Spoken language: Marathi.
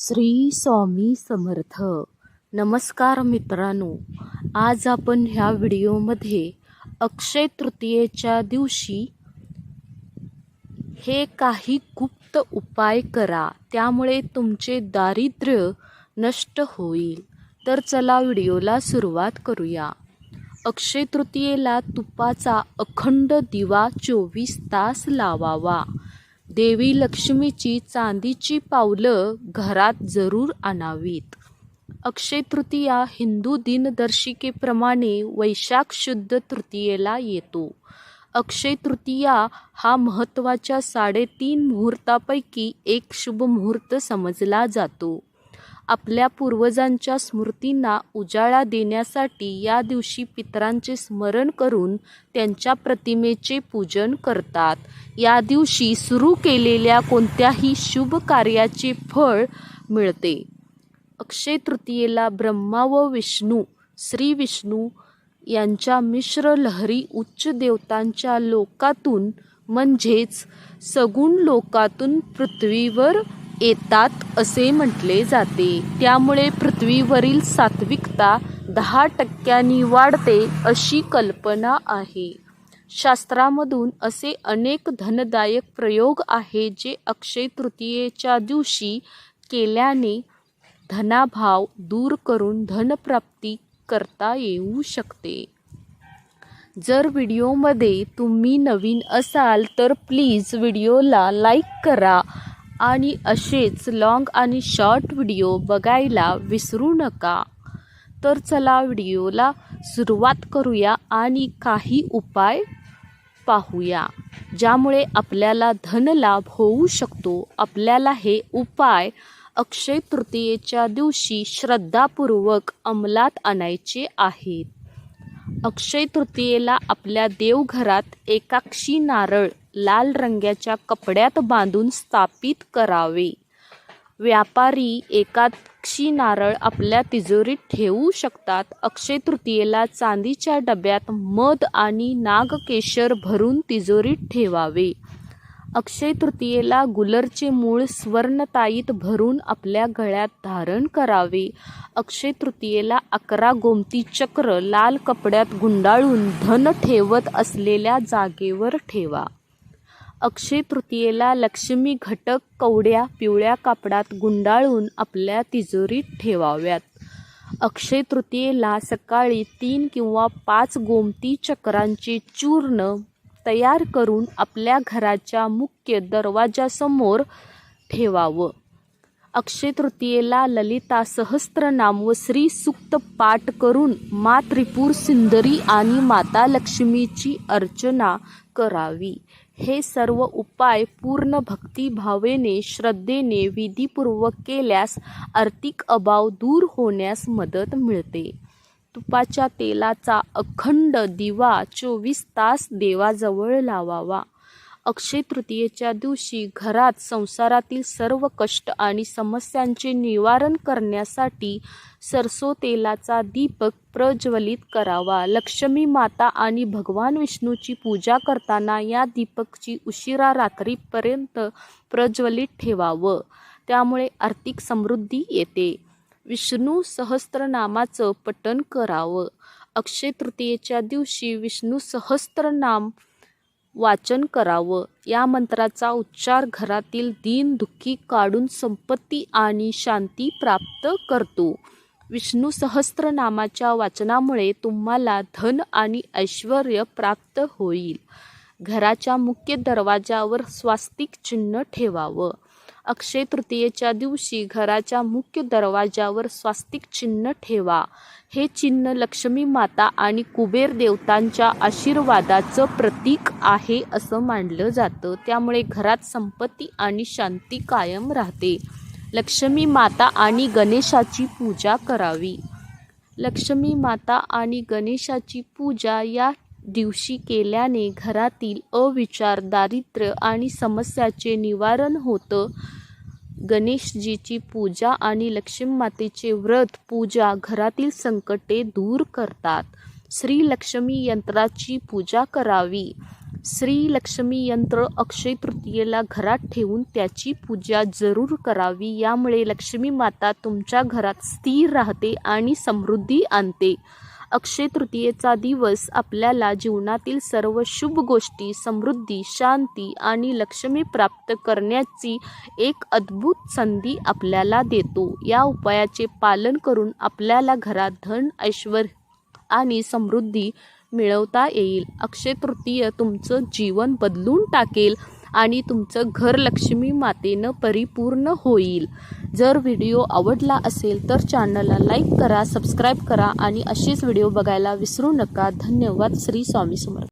श्री स्वामी समर्थ. नमस्कार मित्रांनो आज आपण ह्या व्हिडिओमध्ये अक्षय तृतीयेच्या दिवशी हे काही गुप्त उपाय करा त्यामुळे तुमचे दारिद्र्य नष्ट होईल. तर चला व्हिडिओला सुरुवात करूया. अक्षय तृतीयेला तुपाचा अखंड दिवा चोवीस तास लावावा. देवी लक्ष्मीची चांदीची पावलं घरात जरूर आणावीत. अक्षय तृतीया हिंदू दिनदर्शिकेप्रमाणे वैशाख शुद्ध तृतीयेला येतो. अक्षय तृतीया हा महत्त्वाच्या साडेतीन मुहूर्तापैकी एक शुभ मुहूर्त समजला जातो. आपल्या पूर्वजांच्या स्मृतींना उजाळा देण्यासाठी या दिवशी पितरांचे स्मरण करून त्यांच्या प्रतिमेचे पूजन करतात. या दिवशी सुरू केलेल्या कोणत्याही शुभ कार्याचे फळ मिळते. अक्षय तृतीयेला ब्रह्मा व विष्णू श्री विष्णू यांच्या मिश्र लहरी उच्च देवतांच्या लोकातून म्हणजेच सगुण लोकातून पृथ्वीवर येतात असे म्हटले जाते. त्यामुळे पृथ्वीवरील सात्विकता दहा टक्क्यांनी वाढते अशी कल्पना आहे. शास्त्रामधून असे अनेक धनदायक प्रयोग आहे जे अक्षय तृतीयेच्या दिवशी केल्याने धनाभाव दूर करून धनप्राप्ती करता येऊ शकते. जर व्हिडिओमध्ये तुम्ही नवीन असाल तर प्लीज व्हिडिओला लाईक करा आणि असेच लाँग आणि शॉर्ट व्हिडिओ बघायला विसरू नका. तर चला व्हिडिओला सुरुवात करूया आणि काही उपाय पाहूया ज्यामुळे आपल्याला धनलाभ होऊ शकतो. आपल्याला हे उपाय अक्षय तृतीयेच्या दिवशी श्रद्धापूर्वक अंमलात आणायचे आहेत. अक्षय तृतीयेला आपल्या देवघरात एकाक्षी नारळ लाल रंगाच्या कपड्यात बांधून स्थापित करावे. व्यापारी एकाक्षी नारळ आपल्या तिजोरीत ठेवू शकतात. अक्षय तृतीयेला चांदीच्या डब्यात मध आणि नागकेशर भरून तिजोरीत ठेवावे. अक्षय तृतीयेला गुलरचे मूळ स्वर्णताईत भरून आपल्या गळ्यात धारण करावे. अक्षय तृतीयेला अकरा गोमती चक्र लाल कपड्यात गुंडाळून धन ठेवत असलेल्या जागेवर ठेवा. अक्षय तृतीयेला लक्ष्मी घटक कवड्या पिवळ्या कापडात गुंडाळून आपल्या तिजोरीत ठेवाव्यात. अक्षय तृतीयेला सकाळी तीन किंवा पाच गोमती चक्रांचे चूर्ण तयार करून आपल्या घराच्या मुख्य दरवाजासमोर ठेवावं. अक्षय तृतीयेला ललिता सहस्त्रनाम व श्री सुक्त पाठ करून मा त्रिपूर सुंदरी आणि माता लक्ष्मीची अर्चना करावी. हे सर्व उपाय पूर्ण भक्तिभावेने श्रद्धेने विधीपूर्वक केल्यास आर्थिक अभाव दूर होण्यास मदत मिळते. तुपाच्या तेलाचा अखंड दिवा चोवीस तास देवाजवळ लावावा. अक्षय तृतीयेच्या दिवशी घरात संसारातील सर्व कष्ट आणि समस्यांचे निवारण करण्यासाठी सरसो तेलाचा दीपक प्रज्वलित करावा. लक्ष्मी माता आणि भगवान विष्णूची पूजा करताना या दीपकची उशिरा रात्रीपर्यंत प्रज्वलित ठेवावं. त्यामुळे आर्थिक समृद्धी येते. विष्णू सहस्त्रनामाचं पठण करावं. अक्षय तृतीयेच्या दिवशी विष्णू सहस्त्रनाम वाचन करावं. या मंत्राचा उच्चार घरातील दीन दुःखी काढून संपत्ती आणि शांती प्राप्त करतो. विष्णू सहस्त्रनामाच्या वाचनामुळे तुम्हाला धन आणि ऐश्वर प्राप्त होईल. घराच्या मुख्य दरवाजावर स्वास्तिक चिन्ह ठेवावं. अक्षय तृतीयेच्या दिवशी घराच्या मुख्य दरवाजावर स्वास्तिक चिन्ह ठेवा. हे चिन्ह लक्ष्मी माता आणि कुबेर देवतांच्या आशीर्वादाचं प्रतीक आहे असं मानलं जातं. त्यामुळे घरात संपत्ती आणि शांती कायम राहते. लक्ष्मी माता आणि गणेशाची पूजा करावी. लक्ष्मी माता आणि गणेशाची पूजा या दिवशी केल्याने घरातील अविचार दारिद्र्य आणि समस्याचे निवारण होतं. गणेशजीची पूजा आणि लक्ष्मी मातेचे व्रत पूजा घरातील संकटे दूर करतात. श्री लक्ष्मी यंत्राची पूजा करावी. श्री लक्ष्मी यंत्र अक्षय तृतीयेला घरात ठेवून त्याची पूजा जरूर करावी. यामुळे लक्ष्मी माता तुमच्या घरात स्थिर राहते आणि समृद्धी आणते. अक्षय तृतीयेचा दिवस आपल्याला जीवनातील सर्व शुभ गोष्टी समृद्धी शांती आणि लक्ष्मी प्राप्त करण्याची एक अद्भुत संधी आपल्याला देतो. या उपायाचे पालन करून आपल्याला घरात धन ऐश्वर आणि समृद्धी मिळवता येईल. अक्षय तृतीय तुमचं जीवन बदलून टाकेल. आणि तुमचं घर लक्ष्मी मातेनं परिपूर्ण होईल. जर व्हिडिओ आवडला असेल तर चॅनलला लाईक करा सबस्क्राईब करा आणि असेच व्हिडिओ बघायला विसरू नका. धन्यवाद. श्री स्वामी समर्थ.